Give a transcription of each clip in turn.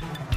you.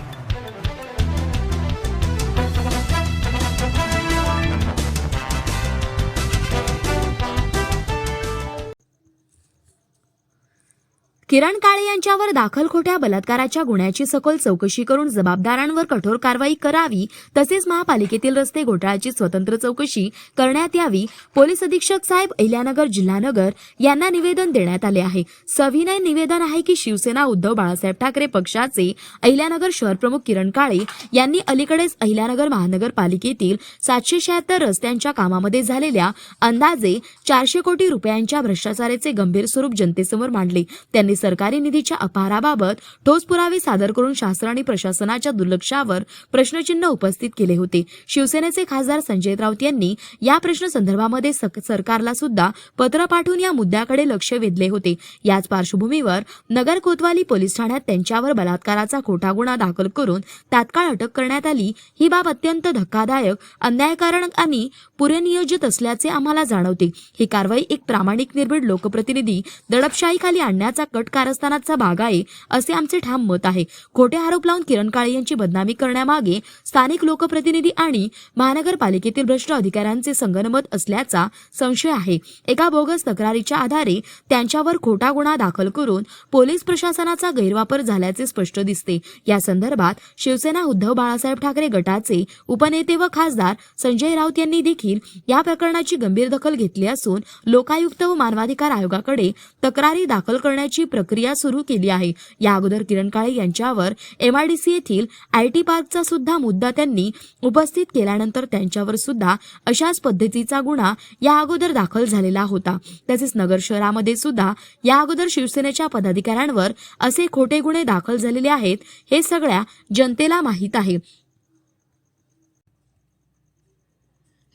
किरण काळे यांच्यावर दाखल खोट्या बलात्काराच्या गुन्ह्याची सखोल चौकशी करून जबाबदारांवर कठोर कारवाई करावी तसेच महापालिकेतील रस्ते घोटाळ्याची स्वतंत्र चौकशी करण्यात यावी पोलीस अधीक्षक साहेब अहिल्यानगर जिल्हानगर यांना निवेदन देण्यात आले आहे. सविनय निवेदन आहे की शिवसेना उद्धव बाळासाहेब ठाकरे पक्षाचे अहिल्यानगर शहर प्रमुख किरण काळे यांनी अलीकडेच अहिल्यानगर महानगरपालिकेतील सातशे शहात्तर रस्त्यांच्या कामामध्ये झालेल्या अंदाजे चारशे कोटी रुपयांच्या भ्रष्टाचाराचे गंभीर स्वरूप जनतेसमोर मांडले. त्यांनी सरकारी निधीच्या अपहाराबाबत ठोस पुरावे सादर करून शास्त्र आणि प्रशासनाच्या दुर्लक्षावर प्रश्नचिन्ह उपस्थित केले होते. शिवसेनेचे खासदार संजय राऊत यांनी या प्रश्नसंदर्भामध्ये सरकारला सुद्धा पत्र पाठवून या मुद्द्याकडे लक्ष वेधले होते. याच पार्श्वभूमीवर नगर कोतवाली पोलीस ठाण्यात त्यांच्यावर बलात्काराचा खोटा गुन्हा दाखल करून तात्काळ अटक करण्यात आली. ही बाब अत्यंत धक्कादायक अन्यायकारक आणि पुरेनियोजित असल्याचे आम्हाला जाणवते. ही कारवाई एक प्रामाणिक निर्भीड लोकप्रतिनिधी दडपशाहीखाली आणण्याचा कट कारस्थानाचा भाग आहे असे आमचे ठाम मत आहे. खोटे आरोप लावून किरण काळे यांची बदनामी करण्यामागे स्थानिक लोकप्रतिनिधी आणि महानगरपालिकेतील भ्रष्ट अधिकाऱ्यांचे संगनमत असल्याचा संशय आहे. एका बोगस तक्रारीच्या आधारे त्यांच्यावर खोटा गुन्हा दाखल करून पोलीस प्रशासनाचा गैरवापर झाल्याचे स्पष्ट दिसते. या संदर्भात शिवसेना उद्धव बाळासाहेब ठाकरे गटाचे उपनेते व खासदार संजय राऊत यांनी देखील या प्रकरणाची गंभीर दखल घेतली असून लोकायुक्त व मानवाधिकार आयोगाकडे तक्रारी दाखल करण्याची प्रक्रिया सुरू केली आहे. या अगोदर किरण काळे यांच्यावर एमआयडीसी येथील आयटी पार्कचा सुद्धा मुद्दा त्यांनी उपस्थित केल्यानंतर त्यांच्यावर सुद्धा अशाच पद्धतीचा गुन्हा या अगोदर दाखल झालेला होता. तसेच नगर शहरामध्ये सुद्धा या अगोदर शिवसेनेच्या पदाधिकाऱ्यांवर असे खोटे गुन्हे दाखल झालेले आहेत हे सगळ्या जनतेला माहीत आहे.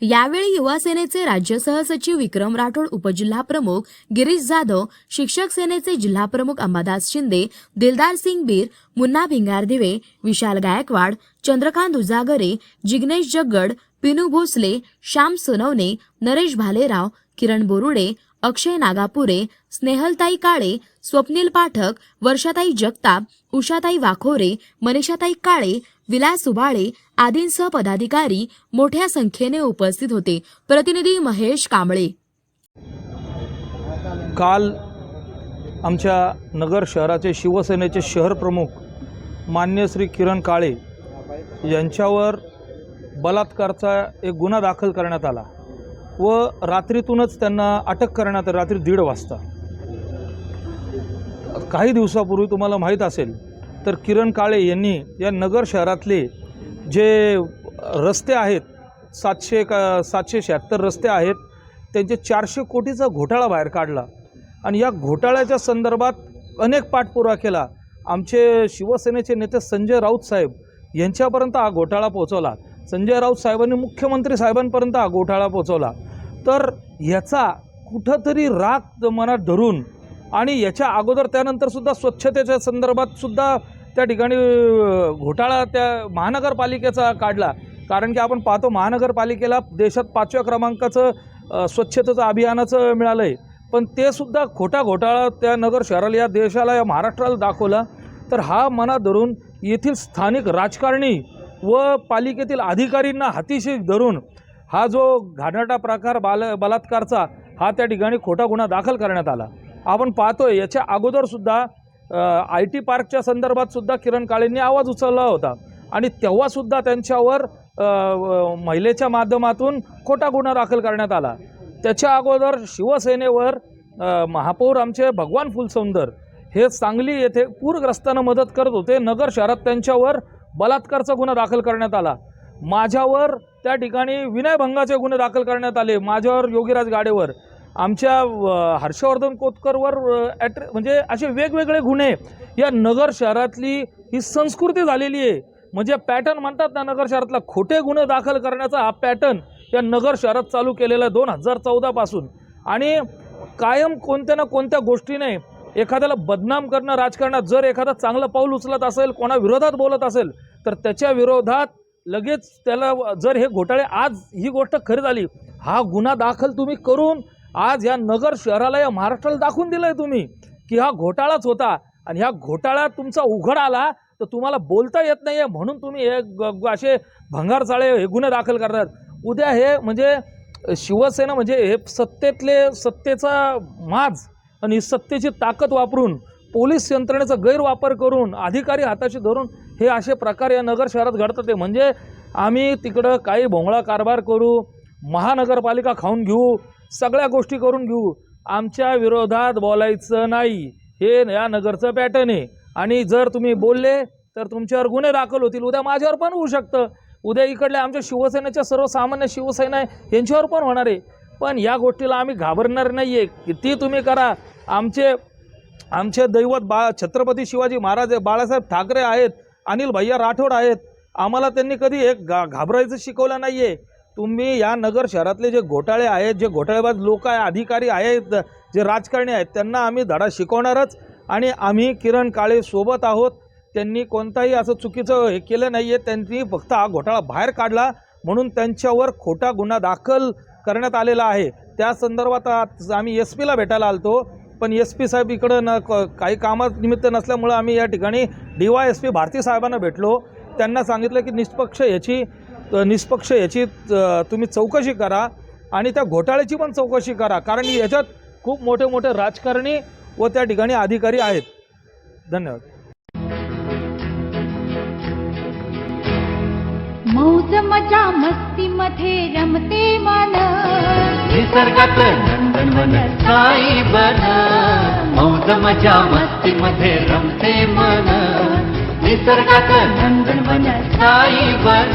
यावेळी युवासेनेचे राज्य सहसचिव विक्रम राठोड उपजिल्हा प्रमुख गिरीश जाधव शिक्षक सेनेचे जिल्हाप्रमुख अंबादास शिंदे दिलदार सिंग बीर मुन्ना भिंगारदिवे विशाल गायकवाड चंद्रकांत उजागरे जिग्नेश जगगड पिनू भोसले श्याम सोनवणे नरेश भालेराव किरण बोरुडे अक्षय नागापुरे स्नेहलताई काळे स्वप्नील पाठक वर्षाताई जगताप उषाताई वाखोरे मनीषाताई काळे विलास सुभाळे आदींसह पदाधिकारी मोठ्या संख्येने उपस्थित होते. प्रतिनिधी महेश कांबळे. काल आमच्या नगर शहराचे शिवसेनेचे शहर प्रमुख मान्य श्री किरण काळे यांच्यावर बलात्कारचा एक गुन्हा दाखल करण्यात आला व रात्रीतूनच त्यांना अटक करण्यात रात्री दीड वाजता. काही दिवसापूर्वी तुम्हाला माहीत असेल तर किरण काळे यांनी या नगर शहरातले जे रस्ते आहेत सातशे का सातशे शहात्तर रस्ते आहेत त्यांचे चारशे कोटीचा घोटाळा बाहेर काढला. आणि या घोटाळ्याच्या संदर्भात अनेक पाठपुरा केला. आमचे शिवसेनेचे नेते संजय राऊत साहेब यांच्यापर्यंत हा घोटाळा पोहोचवला. संजय राऊत साहेबांनी मुख्यमंत्री साहेबांपर्यंत हा घोटाळा पोहोचवला. तर ह्याचा कुठंतरी राग मनात धरून आणि याच्या अगोदर त्यानंतरसुद्धा स्वच्छतेच्या संदर्भात सुद्धा त्या ठिकाणी घोटाळा त्या महानगरपालिकेचा काढला. कारण की आपण पाहतो महानगरपालिकेला देशात पाचव्या क्रमांकाचं स्वच्छतेचं अभियानाचं मिळालं आहे पण ते सुद्धा खोटा घोटाळा त्या नगर शहराला या देशाला या महाराष्ट्राला दाखवला. तर हा मनात धरून येथील स्थानिक राजकारणी व पालिकेतील अधिकारींना हातीशी धरून हा जो घाणटा प्रकार बाल बलात्कारचा हा त्या ठिकाणी खोटा गुन्हा दाखल करण्यात आला. आपण पाहतोय याच्या अगोदरसुद्धा आय टी पार्कच्या संदर्भात सुद्धा किरण काळेंनी आवाज उचलला होता. आणि तेव्हासुद्धा त्यांच्यावर महिलेच्या माध्यमातून खोटा गुन्हा दाखल करण्यात आला. त्याच्या अगोदर शिवसेनेवर महापौर आमचे भगवान फुलसौंदर हे सांगली येथे पूरग्रस्तांना मदत करत होते. नगर शहरात त्यांच्यावर बलात्कारचा गुन्हा दाखल करण्यात आला. माझ्यावर त्या ठिकाणी विनयभंगाचे गुन्हे दाखल करण्यात आले. माझ्यावर योगीराज गाडेवर. आमच्या हर्षवर्धन कोतकरवर ॲट्रे ॲट म्हणजे असे वेगवेगळे गुन्हे या नगर शहरातली ही संस्कृती झालेली आहे. म्हणजे पॅटर्न म्हणतात ना नगर शहरातला खोटे गुन्हे दाखल करण्याचा हा पॅटर्न या नगर शहरात चालू केलेला दोन हजार चौदापासून आणि कायम कोणत्या ना कोणत्या गोष्टीने एखाद्याला बदनाम करणं राजकारणात जर एखादा चांगलं पाऊल उचलत असेल कोणाविरोधात बोलत असेल तर त्याच्या विरोधात लगेच त्याला जर हे घोटाळे आज ही गोष्ट खरी झाली हा गुन्हा दाखल तुम्ही करून आज या नगर शहराला या महाराष्ट्राला दाखवून दिलं आहे तुम्ही की हा घोटाळाच होता आणि ह्या घोटाळा तुमचा उघड आला तर तुम्हाला बोलता येत नाही आहे म्हणून तुम्ही हे असे भंगारचाळे हे गुन्हे दाखल करतात. उद्या हे म्हणजे शिवसेना म्हणजे हे सत्तेतले सत्तेचा माज आणि सत्तेची ताकद वापरून पोलीस यंत्रणेचा गैरवापर करून अधिकारी हाताशी धरून हे असे प्रकार या नगर शहरात घडतात. म्हणजे आम्ही तिकडं काही भोंगळा कारभार करू महानगरपालिका खाऊन घेऊ सगळ्या गोष्टी करून घेऊ. आमच्या विरोधात बोलायचं नाही. हे या नगरचं पॅटर्न आहे. आणि जर तुम्ही बोलले तर तुमच्यावर गुन्हे दाखल होतील. उद्या माझ्यावर पण होऊ शकतं. उद्या इकडल्या आमच्या शिवसेनेच्या सर्वसामान्य शिवसेना आहे यांच्यावर पण होणार आहे. पण या गोष्टीला आम्ही घाबरणार नाही आहे किती तुम्ही करा. आमचे आमचे दैवत बा छत्रपती शिवाजी महाराज बाळासाहेब ठाकरे आहेत. अनिल भैया राठोड आहेत. आम्हाला त्यांनी कधी एक घा घाबरायचं शिकवलं नाही आहे तुम्ही या नगर शहरातले जे घोटाळे आहेत जे घोटाळेबाज लोक आहे अधिकारी आहेत जे राजकारणी आहेत त्यांना आम्ही धडा शिकवणारच आणि आम्ही किरण काळे सोबत आहोत. त्यांनी कोणताही असं चुकीचं हे केलं नाही आहे त्यांनी फक्त हा घोटाळा बाहेर काढला म्हणून त्यांच्यावर खोटा गुन्हा दाखल करण्यात आलेला आहे. त्या संदर्भात आज आम्ही एस पीला भेटायला आलतो. पण एस पी साहेब इकडं न क- काही कामानिमित्त नसल्यामुळं आम्ही या ठिकाणी D Y S P Bharati साहेबांना भेटलो. त्यांना सांगितलं की निष्पक्ष याची निष्पक्ष याची तुम्ही चौकशी करा आणि त्या घोटाळ्याची पण चौकशी करा. कारण याच्यात खूप मोठे मोठे राजकारणी व त्या ठिकाणी अधिकारी आहेत. धन्यवाद. मौज मजा मस्ती मध्ये रमते मन निसर्गात नंदनवन साई बन. मौज मजा मस्ती मध्ये रमते मन निसर्गात नंदनवन साई बन